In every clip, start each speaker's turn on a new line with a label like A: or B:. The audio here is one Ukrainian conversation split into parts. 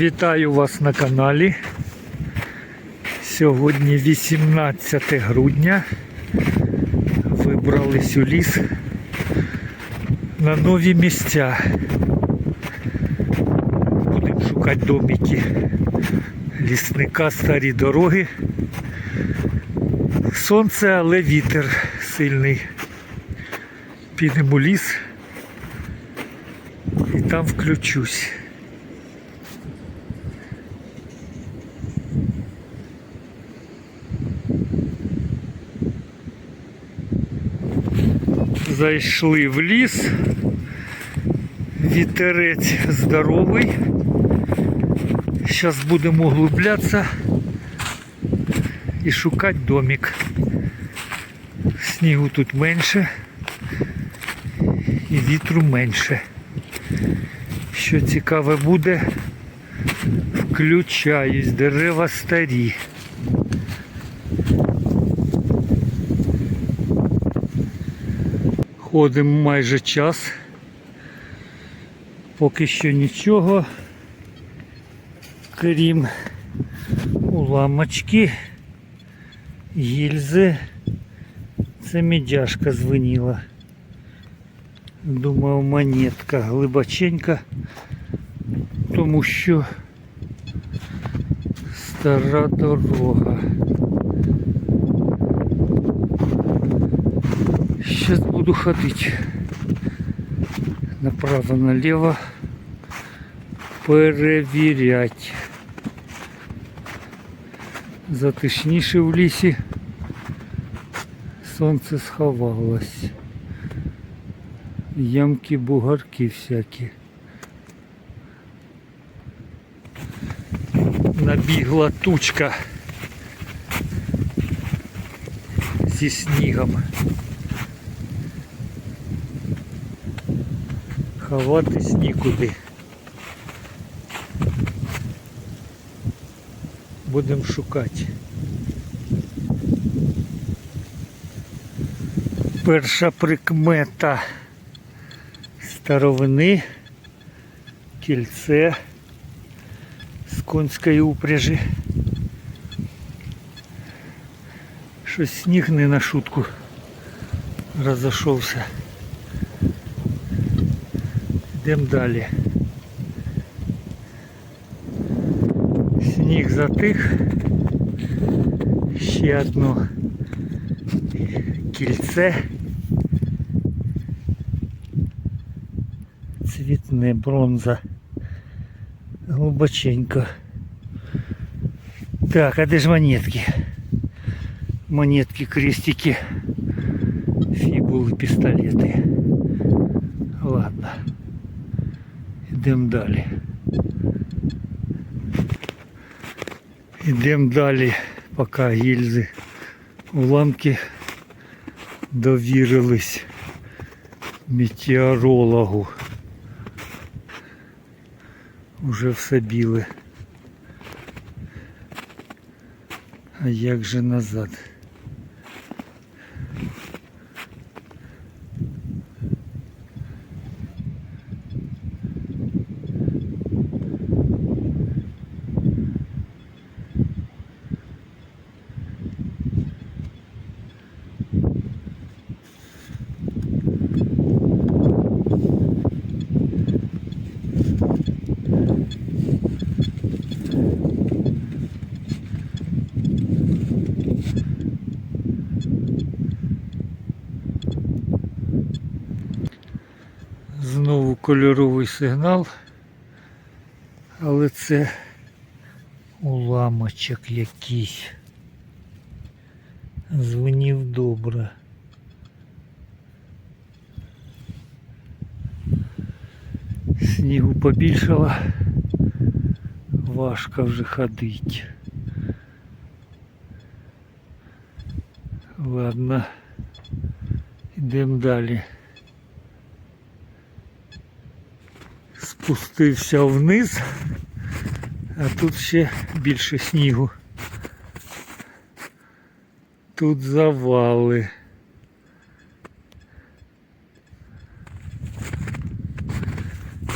A: Вітаю вас на каналі. Сьогодні 18 грудня. Вибрались у ліс на нові місця. Будемо шукати домики лісника, старі дороги. Сонце, але вітер сильний. Підемо у ліс і там включусь. Зайшли в ліс. Вітерець здоровий. Зараз будемо углублятися і шукати домик. Снігу тут менше і вітру менше. Що цікаве буде, включаюсь, дерева старі. Ходимо майже час. Поки що нічого, крім уламочки, гільзи. Це медяшка звеніла. Думаю, монетка глибоченька, тому що стара дорога. Сейчас буду ходить направо-налево, перевірять. Затишніше в лісі. Сонце сховалось. Ямки, бугарки всякі. Набігла тучка зі снігом. Ховатись нікуди. Будемо шукати. Перша прикмета старовини, кільце з конської упряжі. Щось сніг не на шутку розійшовся. Йдемо далі. Сніг затих. Ще одно кільце. Цвітне бронза. Глибоченько. Так, а де ж монетки? Монетки, крестики, фібули, пістолети. Йдемо далі. Йдемо далі, поки гільзи уламки довірились метеорологу. Уже все біле. А як же назад? Кольоровий сигнал, але це уламочок якийсь. Дзвонів добре. Снігу побільшало, важко вже ходить. Ладно, йдемо далі. Спустився вниз, а тут ще більше снігу. Тут завали.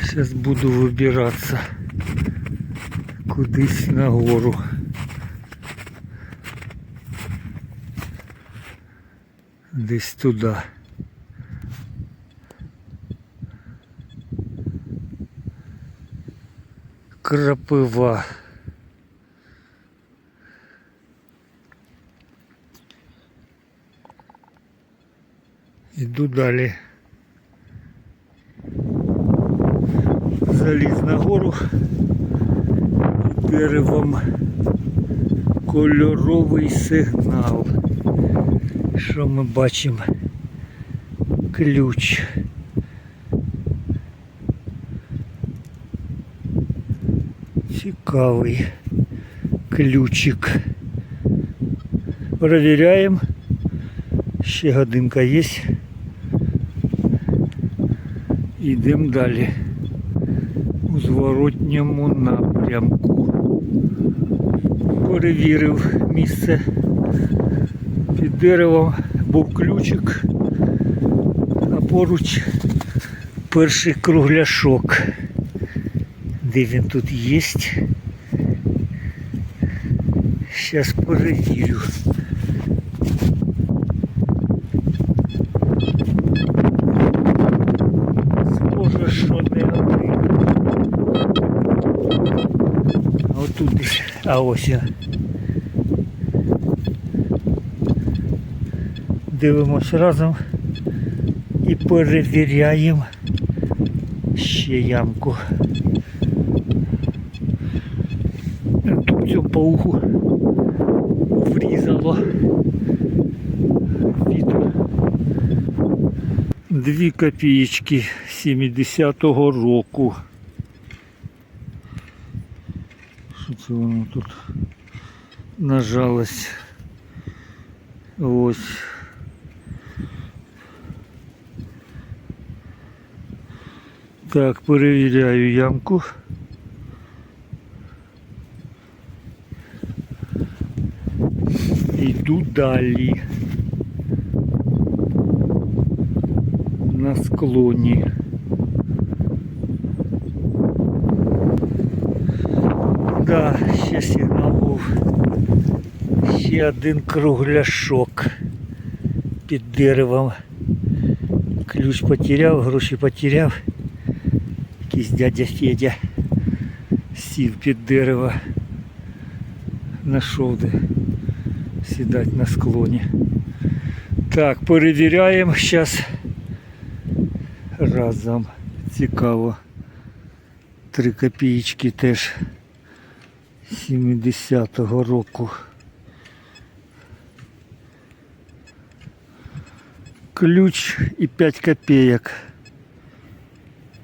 A: Сейчас буду выбираться. кудись нагору. Десь туди. Крапива. Іду далі. Заліз на гору деревом кольоровий сигнал. Що ми бачимо? Ключ. Цікавий ключик. Перевіряємо. Ще годинка є. Йдемо далі. У зворотньому напрямку. Перевірив місце. Під деревом був ключик, а поруч перший кругляшок. Де він тут є? Зараз перевірю. Схоже, що не один. А отут десь. А ось. Дивимось разом і перевіряємо ще ямку. Тут в цьому Дві копієчки 70-го року. Що це воно тут нажалось? Ось. Так, перевіряю ямку. Йду далі. На склоні. Да, ще сигнал був. Ще один кругляшок під деревом. Ключ потеряв, гроші потеряв. Якийсь дядя Федя сів під дерево. Нашов де сідати на склоні. Так, перевіряємо зараз разом. Цікаво. Три копієчки теж 70-го року. Ключ і 5 копійок.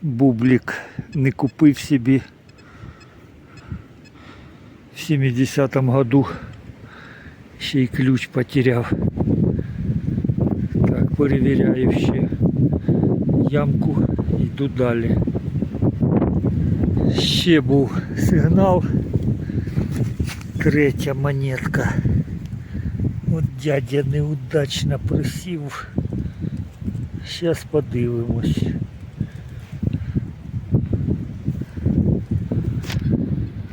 A: Бублик не купив собі в 70-му году. Ще й ключ потеряв. Так, перевіряю ще ямку, йду далі. Ще був сигнал. Третя монетка. От дядя неудачно присів. Зараз подивимось.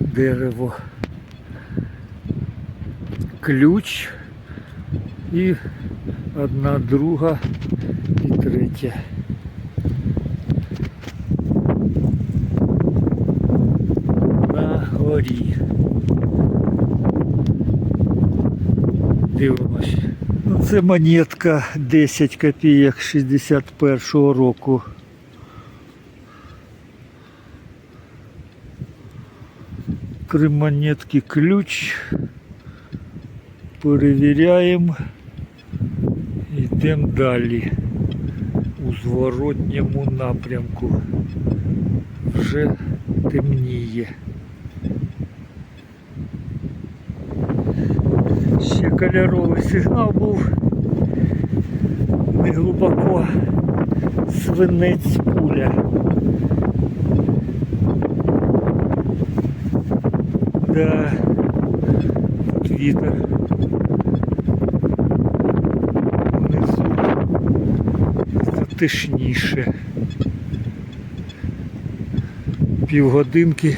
A: Дерево. Ключ і одна друга і третя. На горі. Дивимось. Ну, це монетка 10 копійок 61-го року. Три монетки ключ. Перевіряємо. Йдемо далі. У зворотньому напрямку. Вже темніє. Кольоровий сигнал був. Не глибоко свинець пуля. Да, тут вітер. Внизу затишніше. Півгодинки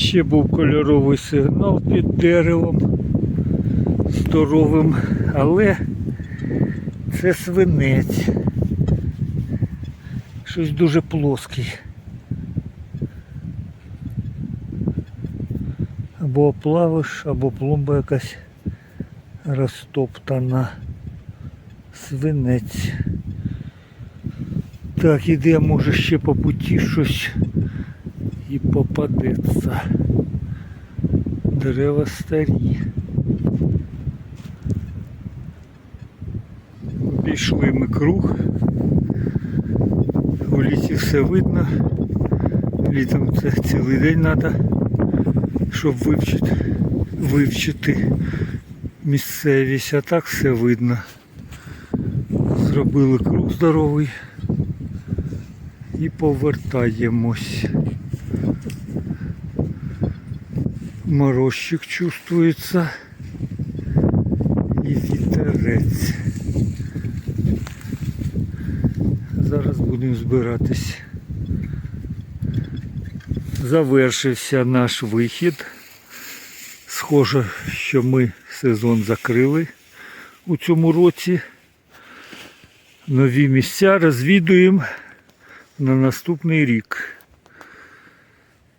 A: Ще був кольоровий сигнал під деревом здоровим, але це свинець. Щось дуже плоский. Або оплавиш, або пломба якась розтоптана. Свинець. Так, іде, може ще по путі щось і попадеться. Дерева старі. Обійшли ми круг. У лісі все видно. Літом це цілий день треба, щоб вивчити, вивчити місцевість, а так все видно. Зробили круг здоровий і повертаємось. Морозчик чувствується і вітерець. Зараз будемо збиратись. Завершився наш вихід. Схоже, що ми сезон закрили у цьому році. Нові місця розвідуємо на наступний рік.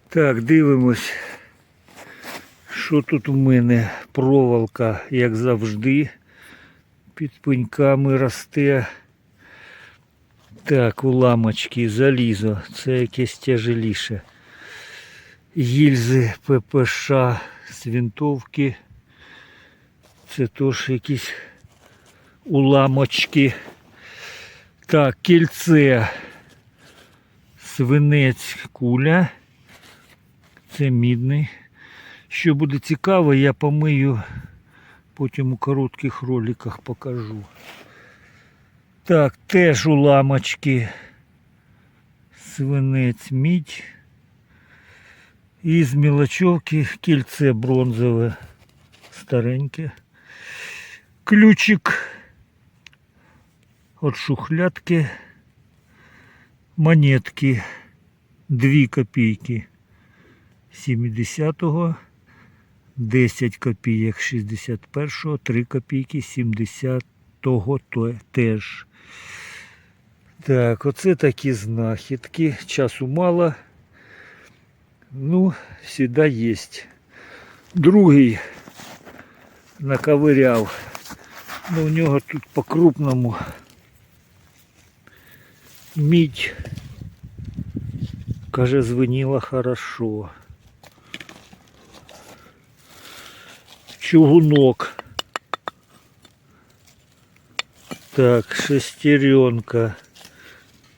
A: Так, дивимось, що тут у мене проволока, як завжди, під пеньками росте. Так, уламочки, залізо, це якесь тяжеліше. Гільзи ППШ, свинтовки. Це теж якісь уламочки. Так, кільце, свинець, куля. Це мідний. Що буде цікаво, я помию, потім у коротких роликах покажу. Так, теж уламочки. Свинець, мідь. І з мілочовки кільце бронзове, стареньке. Ключик от шухлядки. Монетки 2 копійки 70-го, 10 копійок 61-го, 3 копійки 70-го то- теж. Так, оце такі знахідки. Часу мало. Ну, всегда есть. Другий наковиряв. Ну, у нього тут по-крупному мідь. Каже, звеніла хорошо. Чугунок. Так, шестеренка.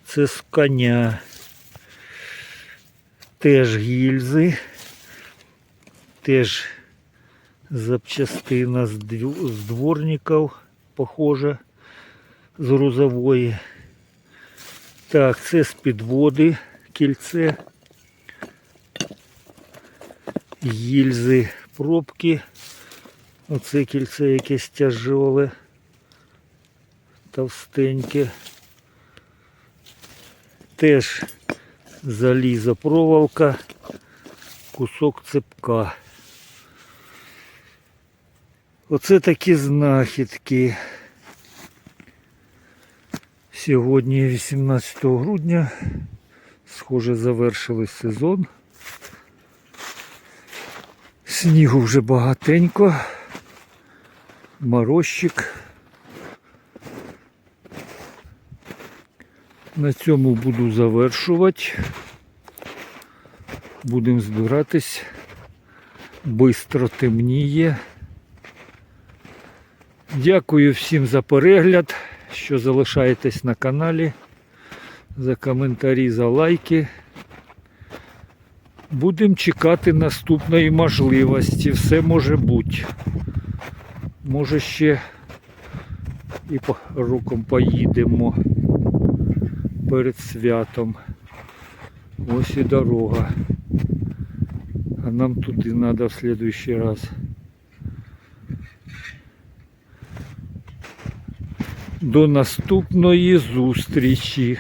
A: Це з коня. Теж гільзи. Теж запчастина з, дворників, похоже, з грузової. Так, це з підводи кільце. Гільзи, пробки. Оце кільце якесь тяжеле, товстеньке. Теж залізо проволока, кусок цепка. Оце такі знахідки. Сьогодні 18 грудня. Схоже, завершили сезон. Снігу вже багатенько. Морозчик. На цьому буду завершувати. Будемо збиратись. Бистро темніє. Дякую всім за перегляд, що залишаєтесь на каналі, за коментарі, за лайки. Будемо чекати наступної можливості. Все може бути. Може ще і по рукам поїдемо перед святом. Ось і дорога. А нам туди треба в следующий раз. До наступної зустрічі.